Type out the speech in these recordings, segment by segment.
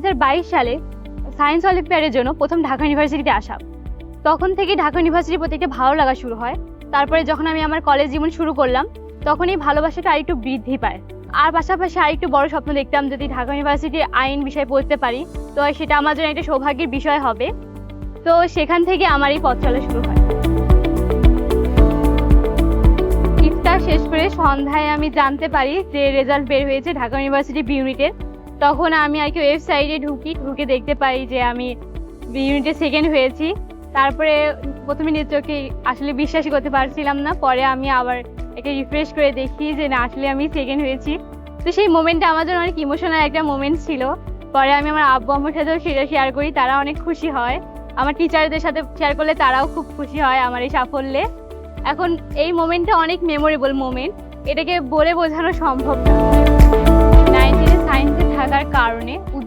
সালে সায়েন্স অলিম্পিয়াডের জন্য প্রথম ঢাকা ইউনিভার্সিটিতে আসা। তখন থেকে ঢাকা ইউনিভার্সিটির প্রতি একটা ভালো লাগা শুরু হয়। তারপরে যখন আমি আমার কলেজ জীবন শুরু করলাম, তখন এই ভালোবাসাটা আরেকটু বৃদ্ধি পায়। আর পাশাপাশি আরেকটু বড় স্বপ্ন দেখতাম যদি ঢাকা ইউনিভার্সিটির আইন বিষয়ে পড়তে পারি, তো সেটা আমার জন্য একটা সৌভাগ্যের বিষয় হবে। তো সেখান থেকে আমার এই পথ চলা শুরু হয়। ইফতার শেষ করে সন্ধ্যায় আমি জানতে পারি যে রেজাল্ট বের হয়েছে ঢাকা ইউনিভার্সিটি বি ইউনিটের তখন আমি আর কি ওয়েবসাইটে ঢুকি, ঢুকে দেখতে পাই যে আমি ইউনিটে সেকেন্ড হয়েছি। তারপরে প্রথমে নিজের চোখে আসলে বিশ্বাসই করতে পারছিলাম না, পরে আমি আবার একটা রিফ্রেশ করে দেখি যে না, আসলে আমি সেকেন্ড হয়েছি। তো সেই মোমেন্টটা আমার জন্য অনেক ইমোশনাল একটা মোমেন্ট ছিল। পরে আমি আমার আব্বু আম্মুর সাথেও সেটা শেয়ার করি, তারা অনেক খুশি হয়। আমার টিচারদের সাথে শেয়ার করলে তারাও খুব খুশি হয় আমার এই সাফল্যে। এখন এই মোমেন্টটা অনেক মেমোরেবল মোমেন্ট এটাকে বলে বোঝানো সম্ভব না।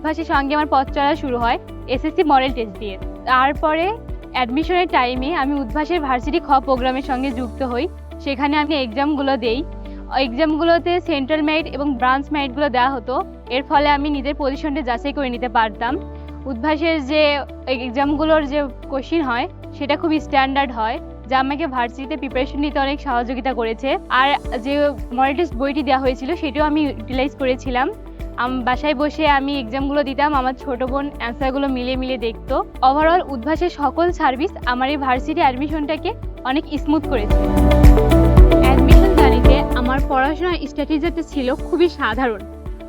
কারণে সঙ্গে আমার পথ চলা শুরু হয় এসএসসি মডেল টেস্ট দিয়ে। তারপরে অ্যাডমিশনের টাইমে আমি উদ্ভাসের ভার্সিটি খ প্রোগ্রামের সঙ্গে যুক্ত হই। সেখানে আমি এক্সামগুলো দেই। এক্সামগুলোতে সেন্ট্রাল মেরিট এবং ব্রাঞ্চ মেরিটগুলো দেওয়া হতো। এর ফলে আমি নিজের পজিশনটা যাচাই করে নিতে পারতাম। উদ্ভাসের যে এক্সামগুলোর যে কোশ্চিন হয়, সেটা খুবই স্ট্যান্ডার্ড হয়, যা আমাকে ভার্সিটিতে প্রিপারেশন নিতে অনেক সহযোগিতা করেছে। আর যে মডেল টেস্ট বইটি দেওয়া হয়েছিল, সেটিও আমি ইউটিলাইজ করেছিলাম। বাসায় বসে আমি এক্সামগুলো দিতাম, আমার ছোট বোন অ্যান্সারগুলো মিলে মিলে দেখতো। ওভারঅল উদ্ভাসের সকল সার্ভিস আমার এই ভার্সিটি অ্যাডমিশনটাকে অনেক স্মুথ করেছে। অ্যাডমিশন জার্নিতে আমার পড়াশোনার স্ট্র্যাটেজিটা ছিল খুবই সাধারণ।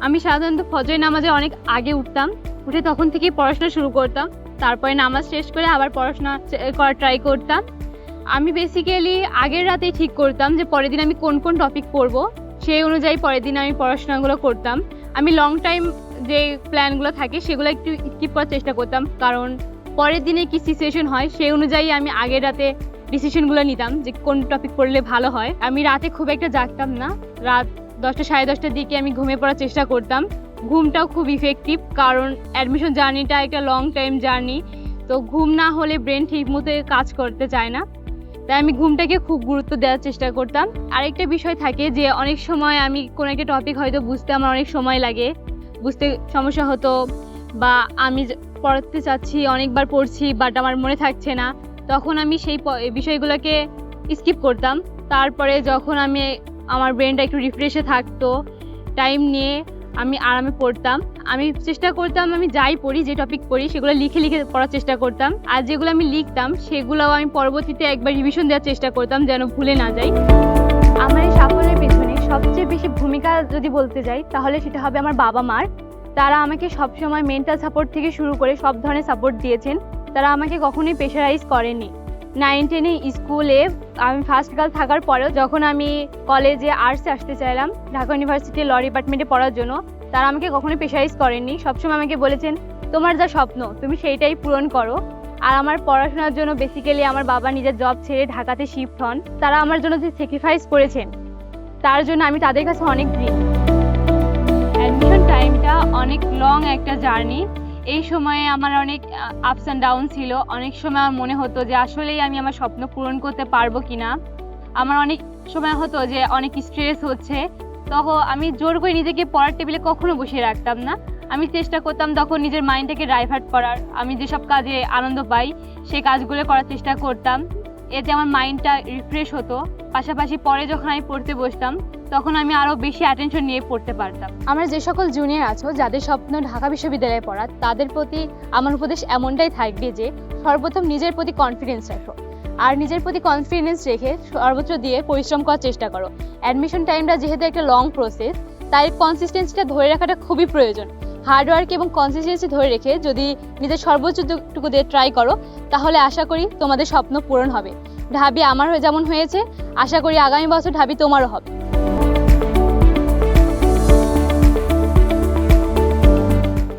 আমি সাধারণত ফজর নামাজে অনেক আগে উঠতাম, উঠে তখন থেকেই পড়াশোনা শুরু করতাম, তারপরে নামাজ শেষ করে আবার পড়াশোনা করা ট্রাই করতাম। আমি বেসিক্যালি আগের রাতেই ঠিক করতাম যে পরের দিন আমি কোন কোন টপিক পড়ব। সেই অনুযায়ী পরের দিন আমি পড়াশোনাগুলো করতাম। আমি লং টাইম যে প্ল্যানগুলো থাকে, সেগুলো একটু স্কিপ করার চেষ্টা করতাম। কারণ পরের দিনে কি সিচুয়েশন হয়, সেই অনুযায়ী আমি আগের রাতে ডিসিশনগুলো নিতাম যে কোন টপিক পড়লে ভালো হয়। আমি রাতে খুব একটা জাগতাম না। রাত দশটা সাড়ে দশটার দিকে আমি ঘুমিয়ে পড়ার চেষ্টা করতাম। ঘুমটাও খুব ইফেক্টিভ কারণ অ্যাডমিশন জার্নিটা একটা লং টাইম জার্নি তো ঘুম না হলে ব্রেন ঠিক মতো কাজ করতে চায় না। তাই আমি ঘুমটাকে খুব গুরুত্ব দেওয়ার চেষ্টা করতাম। আরেকটা বিষয় থাকে যে, অনেক সময় আমি কোনো একটা টপিক হয়তো বুঝতে আমার অনেক সময় লাগে। বুঝতে সমস্যা হতো বা আমি পড়াতে চাচ্ছি, অনেকবার পড়ছি বাট আমার মনে থাকছে না। তখন আমি সেই বিষয়গুলোকে স্কিপ করতাম। তারপরে যখন আমি আমার ব্রেনটা একটু রিফ্রেশে থাকতো টাইম নিয়ে আমি আরামে পড়তাম। আমি চেষ্টা করতাম, আমি যাই পড়ি, যে টপিক পড়ি, সেগুলো লিখে লিখে পড়ার চেষ্টা করতাম। আর যেগুলো আমি লিখতাম, সেগুলোও আমি পরবর্তীতে একবার রিভিশন দেওয়ার চেষ্টা করতাম, যেন ভুলে না যাই। আমার এই সাফল্যের পেছনে সবচেয়ে বেশি ভূমিকা যদি বলতে যাই, তাহলে সেটা হবে আমার বাবা মার। তারা আমাকে সবসময় মেন্টাল সাপোর্ট থেকে শুরু করে সব ধরনের সাপোর্ট দিয়েছেন। তারা আমাকে কখনোই প্রেশারাইজ করেনি। নাইন টেনে স্কুলে আমি ফার্স্ট গার্ল থাকার পরেও যখন আমি কলেজে আর্টসে আসতে চাইলাম, ঢাকা ইউনিভার্সিটি ল ডিপার্টমেন্টে পড়ার জন্য, তারা আমাকে কখনোই প্রেশারাইজ করেননি। সবসময় আমাকে বলেছেন, তোমার যা স্বপ্ন, তুমি সেইটাই পূরণ করো। আর আমার পড়াশোনার জন্য বেসিক্যালি আমার বাবা নিজের জব ছেড়ে ঢাকাতে শিফট হন। তারা আমার জন্য যে স্যাক্রিফাইস করেছেন, তার জন্য আমি তাদের কাছে অনেক গ্রিন অ্যাডমিশন টাইমটা অনেক লং একটা জার্নি এই সময়ে আমার অনেক আপস অ্যান্ড ডাউন ছিল। অনেক সময় আমার মনে হতো যে আসলেই আমি আমার স্বপ্ন পূরণ করতে পারব কি না আমার অনেক সময় হতো যে অনেক স্ট্রেস হচ্ছে। তখন আমি জোর করে নিজেকে পড়ার টেবিলে কখনো বসিয়ে রাখতাম না। আমি চেষ্টা করতাম তখন নিজের মাইন্ডটাকে ডাইভার্ট করার। আমি যেসব কাজে আনন্দ পাই, সেই কাজগুলো করার চেষ্টা করতাম। এতে আমার মাইন্ডটা রিফ্রেশ হতো। পাশাপাশি পরে যখন আমি পড়তে বসতাম, তখন আমি আরও বেশি অ্যাটেনশন নিয়ে পড়তে পারতাম। আমরা যে সকল জুনিয়র আছো, যাদের স্বপ্ন ঢাকা বিশ্ববিদ্যালয়ে পড়া তাদের প্রতি আমার উপদেশ এমনটাই থাকবে যে, সর্বপ্রথম নিজের প্রতি কনফিডেন্স রাখো। আর নিজের প্রতি কনফিডেন্স রেখে সর্বোচ্চ দিয়ে পরিশ্রম করার চেষ্টা করো। অ্যাডমিশন টাইমটা যেহেতু একটা লং প্রসেস তাই কনসিস্টেন্সিটা ধরে রাখাটা খুবই প্রয়োজন। হার্ডওয়ার্ক এবং কনসিস্টেন্সি ধরে রেখে যদি নিজের সর্বোচ্চটুকু দিয়ে ট্রাই করো, তাহলে আশা করি তোমাদের স্বপ্ন পূরণ হবে। ঢাবি আমার যেমন হয়েছে, আশা করি আগামী বছর ঢাবি তোমারও হবে।